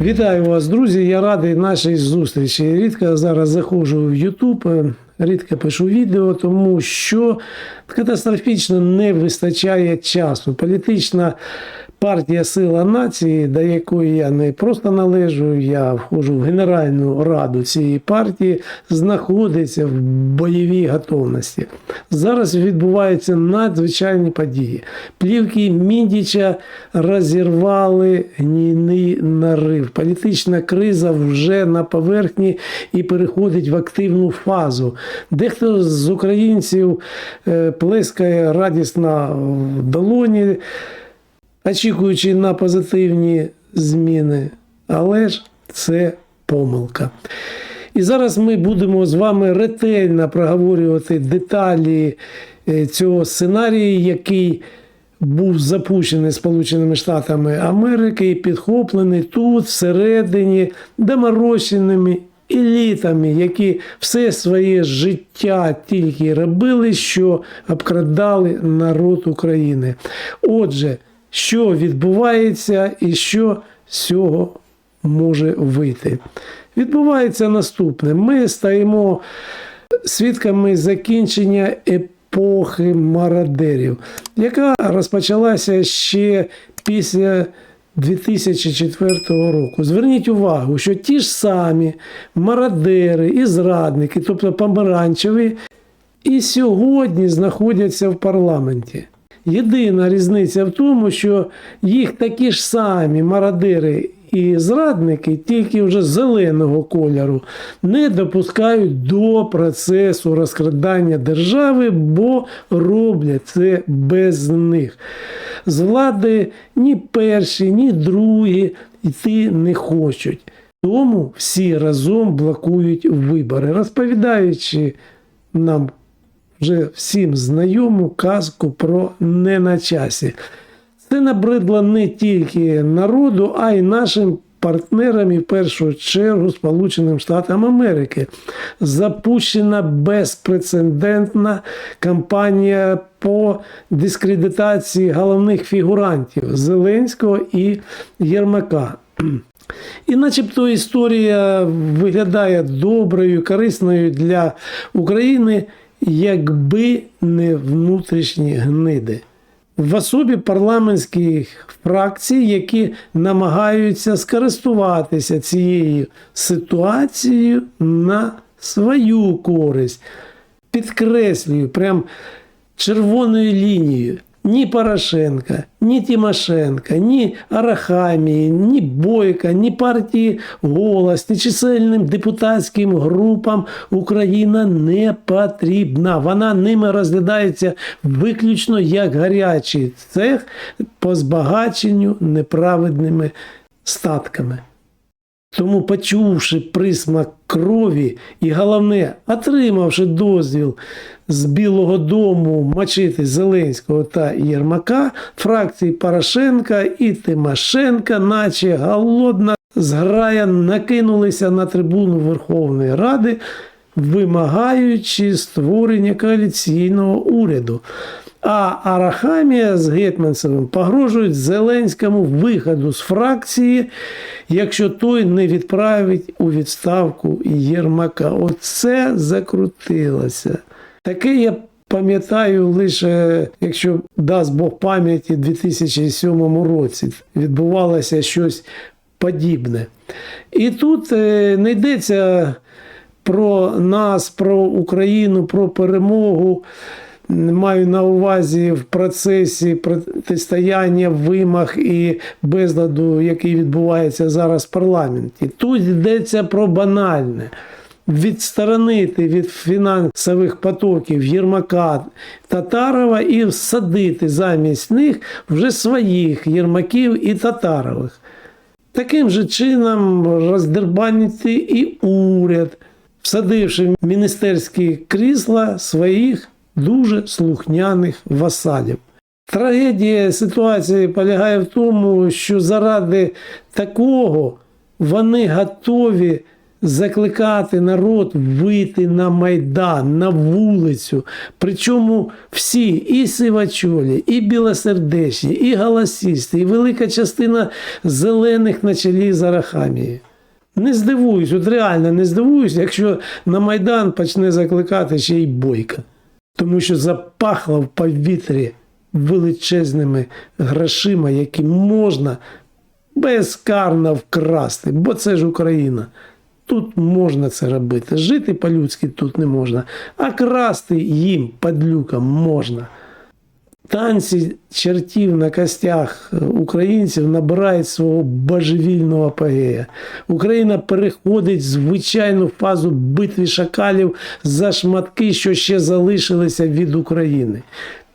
Вітаю вас, друзі. Я радий нашій зустрічі. Рідко зараз заходжу в YouTube, е, рідко пишу відео, тому що катастрофічно не вистачає часу. Політична партія Сила нації, до якої я не просто належу, я входжу в Генеральну раду цієї партії, знаходиться в бойовій готовності. Зараз відбуваються надзвичайні події. Плівки Міндіча розірвали гнійний нарив. Політична криза вже на поверхні і переходить в активну фазу. Дехто з українців е, плескає радісно в долоні, очікуючи на позитивні зміни. Але ж це помилка. І зараз ми будемо з вами ретельно проговорювати деталі е, цього сценарію, який був запущений Сполученими Штатами Америки і підхоплений тут, всередині, доморощеними елітами, які все своє життя тільки робили, що обкрадали народ України. Отже, що відбувається і що з цього може вийти? Відбувається наступне: ми стаємо свідками закінчення епохи мародерів, яка розпочалася ще після 2004 року. Зверніть увагу, що ті ж самі мародери і зрадники, тобто помаранчеві, і сьогодні знаходяться в парламенті. Єдина різниця в тому, що їх такі ж самі мародери і зрадники, тільки вже зеленого кольору, не допускають до процесу розкрадання держави, бо роблять це без них. З влади ні перші, ні другі йти не хочуть. Тому всі разом блокують вибори, розповідаючи нам вже всім знайому казку про не на часі. Це набридло не тільки народу, а й нашим партнерам і в першу чергу Сполученим Штатам Америки. Запущена безпрецедентна кампанія по дискредитації головних фігурантів Зеленського і Єрмака. І начебто історія виглядає доброю, корисною для України, якби не внутрішні гниди. В особі парламентських фракцій, які намагаються скористуватися цією ситуацією на свою користь. Підкреслюю, прям червоною лінією. Ні Порошенка, ні Тимошенка, ні Арахамії, ні Бойка, ні партії Голос, ні чисельним депутатським групам Україна не потрібна. Вона ними розглядається виключно як гарячий цех по збагаченню неправедними статками. Тому, почувши присмак крові і головне, отримавши дозвіл з Білого Дому мочити Зеленського та Єрмака, фракції Порошенка і Тимошенка, наче голодна зграя, накинулися на трибуну Верховної Ради, вимагаючи створення коаліційного уряду. А Арахамія з Гетманцевим погрожують Зеленському виходу з фракції, якщо той не відправить у відставку Єрмака. Оце закрутилося. Таке я пам'ятаю лише, якщо дасть Бог пам'яті, у 2007 році відбувалося щось подібне. І тут е, не йдеться про нас, про Україну, про перемогу. Маю на увазі в процесі протистояння вимог і безладу, який відбувається зараз в парламенті. Тут йдеться про банальне. Відсторонити від фінансових потоків Єрмака Татарова і всадити замість них вже своїх Єрмаків і Татарових. Таким же чином роздербанити і уряд, всадивши міністерські крісла своїх дуже слухняних васалів. Трагедія ситуації полягає в тому, що заради такого вони готові закликати народ вийти на майдан, на вулицю. Причому всі, і сивачолі, і білосердечні, і голосісти, і велика частина зелених на чолі з Арахамією. Не здивуюсь, от реально не здивуюсь, якщо на Майдан почне закликати ще й бойка. Тому що запахло в повітрі величезними грошима, які можна безкарно вкрасти, бо це ж Україна. Тут можна це робити. Жити по-людськи тут не можна, а красти їм, падлюкам, можна. Танці чертів на костях українців набирають свого божевільного апогея. Україна переходить в звичайну фазу битви шакалів за шматки, що ще залишилися від України.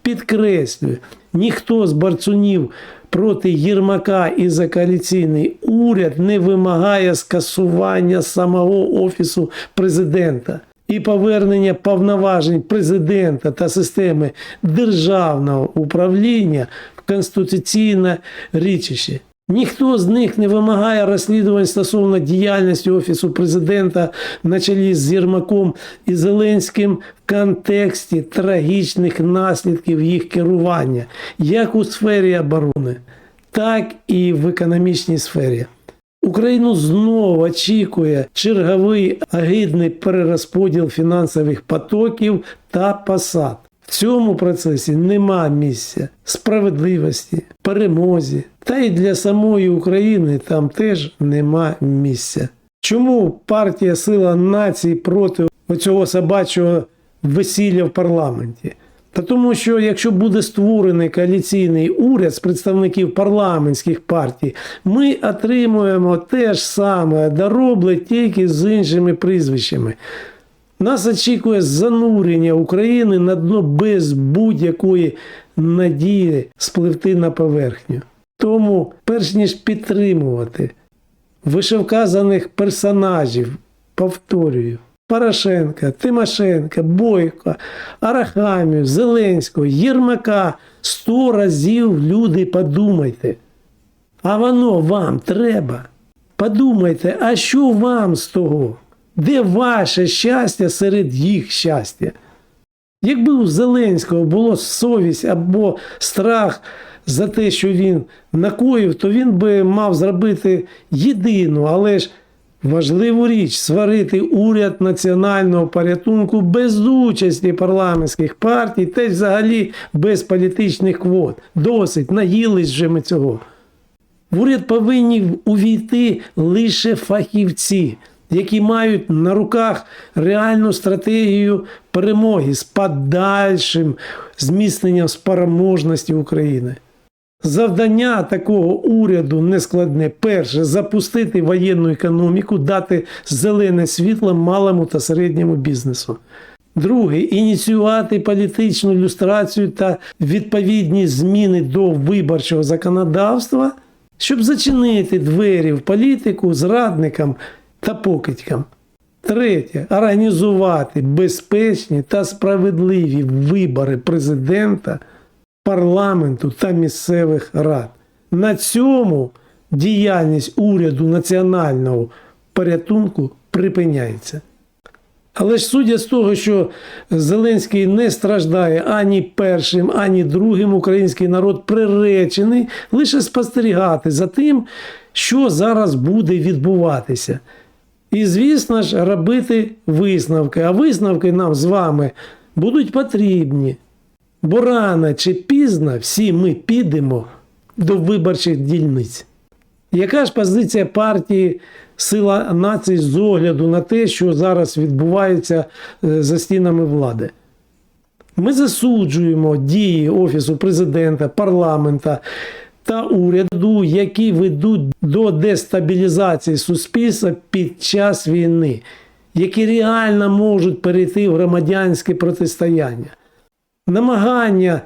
Підкреслюю, ніхто з барцунів проти Єрмака і за коаліційний уряд не вимагає скасування самого офісу президента і повернення повноважень президента та системи державного управління в конституційне річище. Ніхто з них не вимагає розслідувань стосовно діяльності Офісу президента на чолі з Єрмаком і Зеленським в контексті трагічних наслідків їх керування, як у сфері оборони, так і в економічній сфері. Україну знову очікує черговий агідний перерозподіл фінансових потоків та посад. В цьому процесі нема місця справедливості, перемозі. Та й для самої України там теж нема місця. Чому партія Сила нації проти оцього собачого весілля в парламенті? Та тому, що якщо буде створений коаліційний уряд з представників парламентських партій, ми отримуємо те ж саме доробле тільки з іншими прізвищами. Нас очікує занурення України на дно без будь-якої надії спливти на поверхню. Тому, перш ніж підтримувати вишевказаних персонажів, повторюю, Порошенка, Тимошенка, Бойко, Арахамію, Зеленського, Єрмака сто разів люди подумайте. А воно вам треба. Подумайте, а що вам з того? Де ваше щастя серед їх щастя? Якби у Зеленського було совість або страх за те, що він накоїв, то він би мав зробити єдину, але ж важливу річ сварити уряд національного порятунку без участі парламентських партій та й взагалі без політичних квот. Досить, наїлись вже ми цього. В уряд повинні увійти лише фахівці, які мають на руках реальну стратегію перемоги з подальшим зміцненням спроможності України. Завдання такого уряду нескладне. Перше запустити воєнну економіку, дати зелене світло малому та середньому бізнесу. Друге ініціювати політичну люстрацію та відповідні зміни до виборчого законодавства, щоб зачинити двері в політику зрадникам та покидькам. Третє організувати безпечні та справедливі вибори президента, парламенту та місцевих рад. На цьому діяльність уряду національного порятунку припиняється. Але ж судя з того, що Зеленський не страждає ані першим, ані другим, український народ приречений лише спостерігати за тим, що зараз буде відбуватися. І, звісно ж, робити висновки. А висновки нам з вами будуть потрібні. Бо рано чи пізно всі ми підемо до виборчих дільниць. Яка ж позиція партії Сила націй з огляду на те, що зараз відбувається е, за стінами влади? Ми засуджуємо дії Офісу президента, парламента та уряду, які ведуть до дестабілізації суспільства під час війни, які реально можуть перейти в громадянське протистояння намагання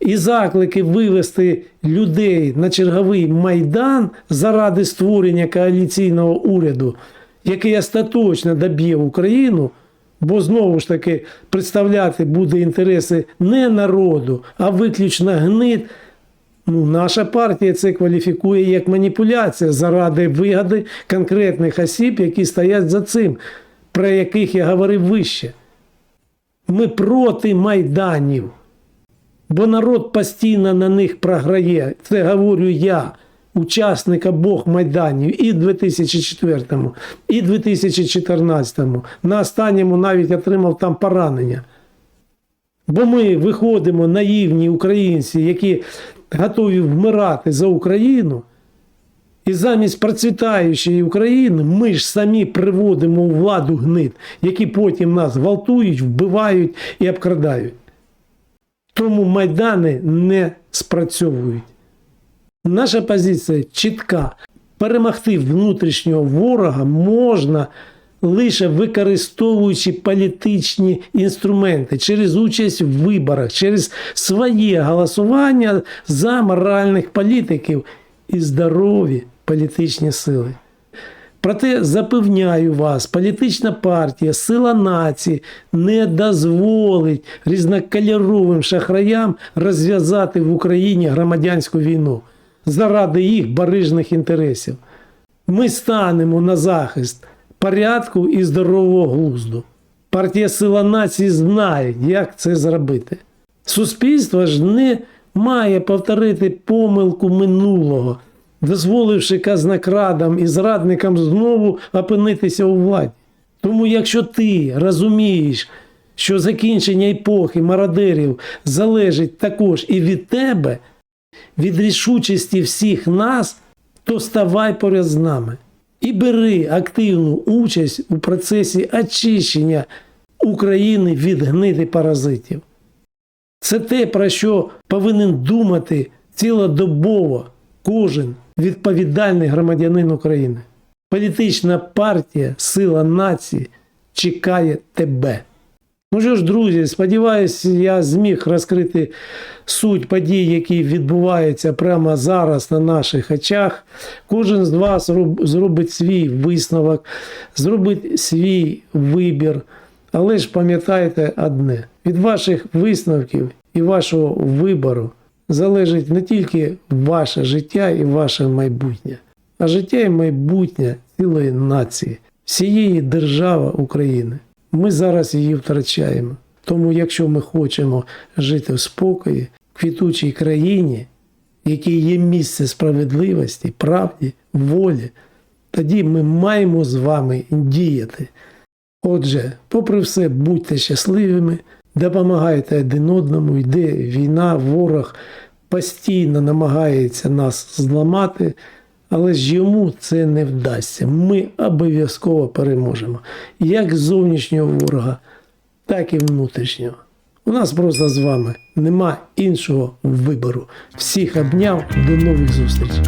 і заклики вивести людей на черговий майдан заради створення коаліційного уряду, який остаточно доб'є Україну, бо знову ж таки представляти буде інтереси не народу, а виключно гнит, Ну, наша партія це кваліфікує як маніпуляція заради вигоди конкретних осіб, які стоять за цим, про яких я говорив вище. Ми проти майданів, бо народ постійно на них програє. Це говорю я, учасник обох майданів, і в 2004, і в 2014. На останньому навіть отримав там поранення. Бо ми виходимо наївні українці, які готові вмирати за Україну. І замість процвітаючої України ми ж самі приводимо у владу гнид, які потім нас гвалтують, вбивають і обкрадають. Тому майдани не спрацьовують. Наша позиція чітка. Перемогти внутрішнього ворога можна лише використовуючи політичні інструменти через участь в виборах, через своє голосування за моральних політиків і здорові політичні сили. Проте запевняю вас, політична партія, сила нації не дозволить різнокольоровим шахраям розв'язати в Україні громадянську війну заради їх барижних інтересів. Ми станемо на захист порядку і здорового глузду. Партія Сила нації знає, як це зробити. Суспільство ж не має повторити помилку минулого, дозволивши казнокрадам і зрадникам знову опинитися у владі. Тому, якщо ти розумієш, що закінчення епохи мародерів залежить також і від тебе, від рішучості всіх нас, то ставай поряд з нами і бери активну участь у процесі очищення України від гниди паразитів. Це те, про що повинен думати цілодобово кожен відповідальний громадянин України. Політична партія, сила нації чекає тебе. Ну що ж, друзі, сподіваюся, я зміг розкрити суть подій, які відбуваються прямо зараз на наших очах. Кожен з вас зробить свій висновок, зробить свій вибір. Але ж пам'ятайте одне: від ваших висновків і вашого вибору залежить не тільки ваше життя і ваше майбутнє, а життя і майбутнє цілої нації, всієї держави України. Ми зараз її втрачаємо. Тому, якщо ми хочемо жити в спокої, в квітучій країні, якій є місце справедливості, правді, волі, тоді ми маємо з вами діяти. Отже, попри все, будьте щасливими, допомагайте один одному, йде війна, ворог постійно намагається нас зламати, але ж йому це не вдасться. Ми обов'язково переможемо. Як зовнішнього ворога, так і внутрішнього. У нас просто з вами нема іншого вибору. Всіх обняв, до нових зустрічей.